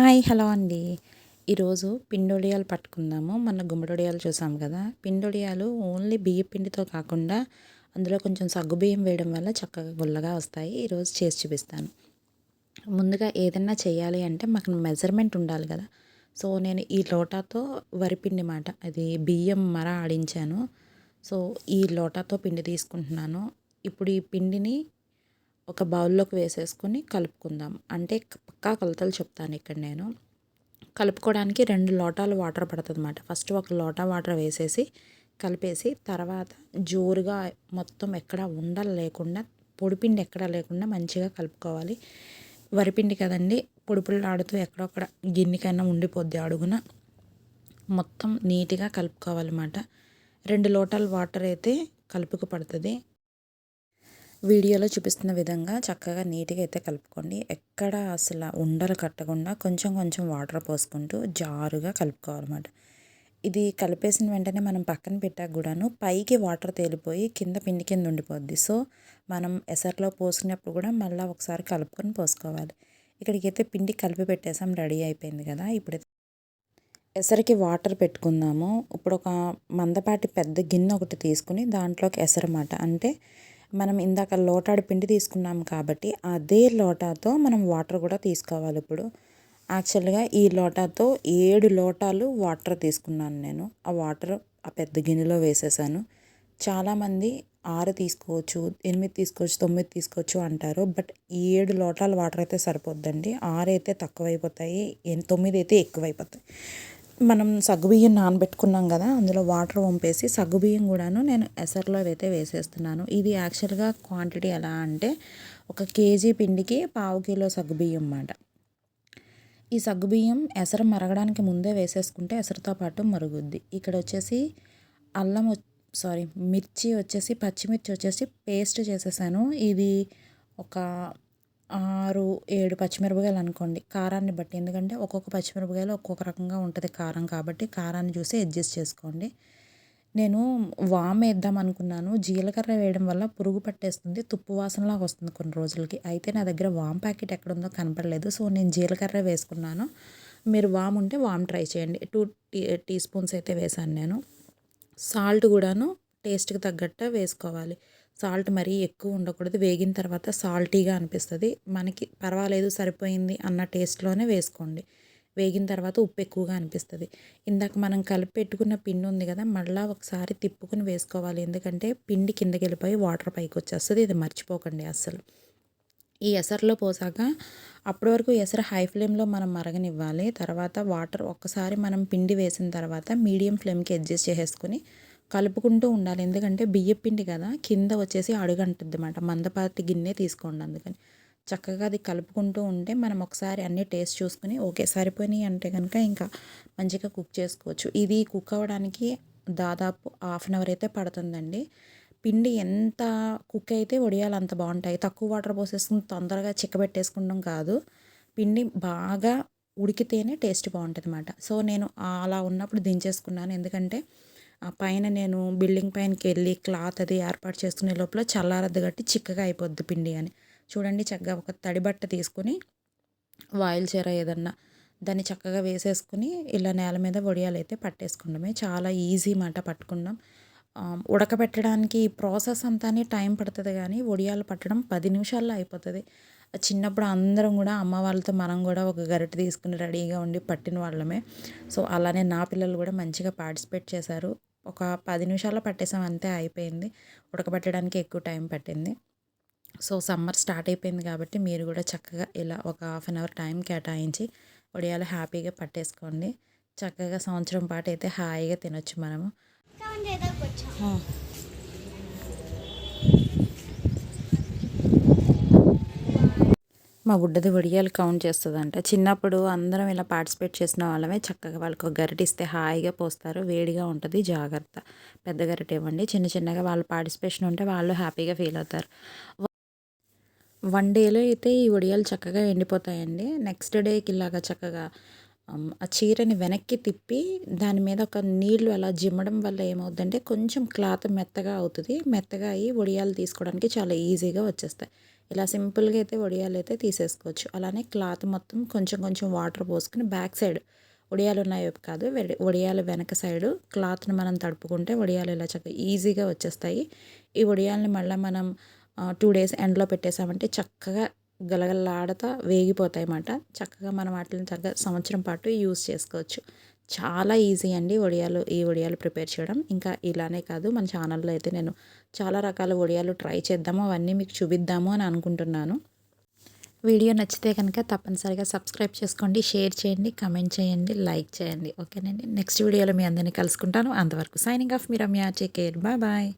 Hi hello అండి. ఈరోజు పిండొడియాలు పట్టుకుందాము. మన గుమ్మడొడియాలు చూసాం కదా? పిండొడియాలు ఓన్లీ బియ్య పిండితో కాకుండా అందులో కొంచెం సగ్గు బియ్యం వేయడం వల్ల చక్కగా గుల్లగా వస్తాయి. ఈరోజు చేసి చూపిస్తాను. ముందుగా ఏదైనా చేయాలి అంటే మాకు మెజర్మెంట్ ఉండాలి కదా? సో నేను ఈ లోటాతో వరిపిండి మాట అది బియ్యం మర ఆడించాను. సో ఈ లోటాతో పిండి తీసుకుంటున్నాను. ఇప్పుడు ఈ పిండిని ఒక బౌల్లోకి వేసేసుకొని కలుపుకుందాం. అంటే పక్కా కొలతలు చెప్తాను ఇక్కడ నేను. కలుపుకోవడానికి రెండు లోటాలు వాటర్ పడుతుంది అన్నమాట ఫస్ట్ ఒక లోటా వాటర్ వేసేసి కలిపేసి తర్వాత జోరుగా మొత్తం ఎక్కడ ఉండలు లేకుండా పొడిపిండి ఎక్కడ లేకుండా మంచిగా కలుపుకోవాలి. వరిపిండి కదండి పొడిపుళ్ళు ఆడుతూ ఎక్కడొక్కడ గిన్నెకైనా ఉండిపోద్ది అడుగున. మొత్తం నీట్గా కలుపుకోవాలన్నమాట. రెండు లోటాలు వాటర్ అయితే కలుపుకు పడుతుంది. వీడియోలో చూపిస్తున్న విధంగా చక్కగా నీట్గా అయితే కలుపుకోండి. ఎక్కడ అసలు ఉండలు కట్టకుండా కొంచెం కొంచెం వాటర్ పోసుకుంటూ జారుగా కలుపుకోవాలన్నమాట. ఇది కలిపేసిన వెంటనే మనం పక్కన పెట్టాక కూడాను పైకి వాటర్ తేలిపోయి కింద పిండి కింద ఉండిపోద్ది. సో మనం ఎసర్లో పోసుకున్నప్పుడు కూడా మళ్ళీ ఒకసారి కలుపుకొని పోసుకోవాలి. ఇక్కడికైతే పిండి కలిపి పెట్టేసాం రెడీ అయిపోయింది కదా. ఇప్పుడైతే ఎసరికి వాటర్ పెట్టుకుందాము. ఇప్పుడు ఒక మందపాటి పెద్ద గిన్నె ఒకటి తీసుకుని దాంట్లోకి ఎసరమాట. అంటే మనం ఇందాక లోటాడు పిండి తీసుకున్నాం కాబట్టి అదే లోటాతో మనం వాటర్ కూడా తీసుకోవాలి. ఇప్పుడు యాక్చువల్గా ఈ లోటాతో ఏడు లోటాలు వాటర్ తీసుకున్నాను నేను. ఆ వాటర్ ఆ పెద్ద గిన్నెలో వేసేసాను. చాలామంది ఆరు తీసుకోవచ్చు ఎనిమిది తీసుకోవచ్చు తొమ్మిది తీసుకోవచ్చు అంటారు. బట్ ఈ ఏడు లోటాలు వాటర్ అయితే సరిపోద్దండి. ఆరు అయితే తక్కువైపోతాయి తొమ్మిది అయితే ఎక్కువైపోతాయి. మనం సగ్గుబియ్యం నానబెట్టుకున్నాం కదా అందులో వాటర్ వంపేసి సగ్గుబియ్యం కూడాను నేను ఎసర్లో అయితే వేసేస్తున్నాను. ఇది యాక్చువల్గా క్వాంటిటీ ఎలా అంటే ఒక కేజీ పిండికి పావు కిలో సగ్గుబియ్యం అన్నమాట. ఈ సగ్గుబియ్యం ఎసరు మరగడానికి ముందే వేసేసుకుంటే ఎసరుతో పాటు మరుగుద్ది. ఇక్కడ వచ్చేసి అల్లం సారీ మిర్చి వచ్చేసి పచ్చిమిర్చి వచ్చేసి పేస్ట్ చేసేసాను. ఇది ఒక ఆరు ఏడు పచ్చిమిరపకాయలు అనుకోండి. కారాన్ని బట్టి. ఎందుకంటే ఒక్కొక్క పచ్చిమిరపకాయలు ఒక్కొక్క రకంగా ఉంటుంది కారం కాబట్టి కారాన్ని చూసి అడ్జస్ట్ చేసుకోండి. నేను వామ్ వేద్దాం అనుకున్నాను. జీలకర్ర వేయడం వల్ల పురుగు పట్టేస్తుంది తుప్పు వాసనలాగా వస్తుంది కొన్ని రోజులకి. అయితే నా దగ్గర వామ్ ప్యాకెట్ ఎక్కడుందో కనపడలేదు. సో నేను జీలకర్ర వేసుకున్నాను. మీరు వామ్ ఉంటే వామ్ ట్రై చేయండి. టూ టీ టీ స్పూన్స్ అయితే వేసాను నేను. సాల్ట్ కూడాను టేస్ట్కి తగ్గట్టు వేసుకోవాలి. సాల్ట్ మరీ ఎక్కువ ఉండకూడదు. వేగిన తర్వాత సాల్టీగా అనిపిస్తుంది. మనకి పర్వాలేదు సరిపోయింది అన్న టేస్ట్లోనే వేసుకోండి. వేగిన తర్వాత ఉప్పు ఎక్కువగా అనిపిస్తుంది. ఇందాక మనం కలిపి పెట్టుకున్న పిండి ఉంది కదా మళ్ళీ ఒకసారి తిప్పుకుని వేసుకోవాలి. ఎందుకంటే పిండి కిందకి వెళ్ళిపోయి వాటర్ పైకి వచ్చేస్తుంది. ఇది మర్చిపోకండి అస్సలు. ఈ ఎసరులో పోసాక అప్పటి వరకు ఎసరు హై ఫ్లేమ్లో మనం మరగనివ్వాలి. తర్వాత వాటర్ ఒక్కసారి మనం పిండి వేసిన తర్వాత మీడియం ఫ్లేమ్కి అడ్జస్ట్ చేసేసుకుని కలుపుకుంటూ ఉండాలి. ఎందుకంటే బియ్య పిండి కదా కింద వచ్చేసి అడుగంటుంది అనమాట మందపాతి గిన్నె తీసుకోండి అందుకని. చక్కగా అది కలుపుకుంటూ ఉంటే మనం ఒకసారి అన్నీ టేస్ట్ చూసుకుని ఓకే సరిపోయినాయి అంటే కనుక ఇంకా మంచిగా కుక్ చేసుకోవచ్చు. ఇది కుక్ అవ్వడానికి దాదాపు హాఫ్ అన్ అవర్ అయితే పడుతుందండి. పిండి ఎంత కుక్ అయితే వడియాలు అంత బాగుంటాయి. తక్కువ వాటర్ పోసేసుకుని తొందరగా చిక్కబెట్టేసుకుంటాం కాదు. పిండి బాగా ఉడికితేనే టేస్ట్ బాగుంటుంది అనమాట సో నేను అలా ఉన్నప్పుడు దించేసుకున్నాను. ఎందుకంటే పైన నేను బిల్డింగ్ పైనకి వెళ్ళి క్లాత్ అది ఏర్పాటు చేసుకునే లోపల చల్లారద్దు కట్టి చిక్కగా అయిపోద్ది పిండి అని. చూడండి చక్కగా ఒక తడి బట్ట తీసుకుని వాయిల్ చీర ఏదన్నా దాన్ని చక్కగా వేసేసుకుని ఇలా నేల మీద వడియాలు అయితే పట్టేసుకుండమే చాలా ఈజీ మాట పట్టుకున్నాం. ఉడకబెట్టడానికి ప్రాసెస్ అంతానే టైం పడుతుంది కానీ ఒడియాలు పట్టడం పది నిమిషాల్లో అయిపోతుంది. చిన్నప్పుడు అందరం కూడా అమ్మ వాళ్ళతో మనం కూడా ఒక గరిట తీసుకుని రెడీగా ఉండి పట్టిన వాళ్ళమే. సో అలానే నా పిల్లలు కూడా మంచిగా పార్టిసిపేట్ చేశారు. ఒక పది నిమిషాల్లో పట్టేసాం అంతే అయిపోయింది. ఉడకబెట్టడానికి ఎక్కువ టైం పట్టింది. సో సమ్మర్ స్టార్ట్ అయిపోయింది కాబట్టి మీరు కూడా చక్కగా ఇలా ఒక హాఫ్ అన్ అవర్ టైం కేటాయించి వడియాలు హ్యాపీగా పట్టేసుకోండి. చక్కగా సంవత్సరం పాటు అయితే హాయిగా తినొచ్చు మనము. మా బుడ్డది వడియాలు కౌంట్ చేస్తుందంట. చిన్నప్పుడు అందరం ఇలా పార్టిసిపేట్ చేసిన వాళ్ళమే చక్కగా వాళ్ళకి ఒక గరిటె ఇస్తే హాయిగా పోస్తారు వేడిగా ఉంటుంది జాగ్రత్త. పెద్ద గరిట ఇవ్వండి. చిన్న చిన్నగా వాళ్ళు పార్టిసిపేషన్ ఉంటే వాళ్ళు హ్యాపీగా ఫీల్ అవుతారు. వన్ డేలో అయితే ఈ వడియాలు చక్కగా ఎండిపోతాయండి. నెక్స్ట్ డేకి ఇలాగా చక్కగా ఆ చీరని వెనక్కి తిప్పి దాని మీద ఒక నీళ్ళు అలా జిమ్మడం వల్ల ఏమవుతుందంటే కొంచెం క్లాత్ మెత్తగా అవుతుంది. మెత్తగా అయ్యి వడియాలు తీసుకోవడానికి చాలా ఈజీగా వచ్చేస్తాయి. ఇలా సింపుల్గా అయితే ఒడియాలు అయితే తీసేసుకోవచ్చు. అలానే క్లాత్ మొత్తం కొంచెం కొంచెం వాటర్ పోసుకుని బ్యాక్ సైడ్ వడియాలు ఉన్నాయి కాదు ఒడియాలు వెనక సైడు క్లాత్ని మనం తడుపుకుంటే వడియాలు ఇలా చక్కగా ఈజీగా వచ్చేస్తాయి. ఈ వడియాల్ని మళ్ళీ మనం టూ డేస్ ఎండలో పెట్టేసామంటే చక్కగా గలగలాడత వేగిపోతాయి అన్నమాట చక్కగా మనం వాటిని చక్కగా సంవత్సరం పాటు యూస్ చేసుకోవచ్చు. చాలా ఈజీ అండి వడియాలు ఈ వడియాలు ప్రిపేర్ చేయడం. ఇంకా ఇలానే కాదు మన ఛానల్లో అయితే నేను చాలా రకాల వడియాలు ట్రై చేద్దాము అవన్నీ మీకు చూపిద్దాము అని అనుకుంటున్నాను. వీడియో నచ్చితే కనుక తప్పనిసరిగా సబ్స్క్రైబ్ చేసుకోండి షేర్ చేయండి కమెంట్ చేయండి లైక్ చేయండి. ఓకేనండి నెక్స్ట్ వీడియోలో మీ అందరినీ కలుసుకుంటాను. అంతవరకు సైనింగ్ ఆఫ్ మీ Ramya. Take care. Bye bye.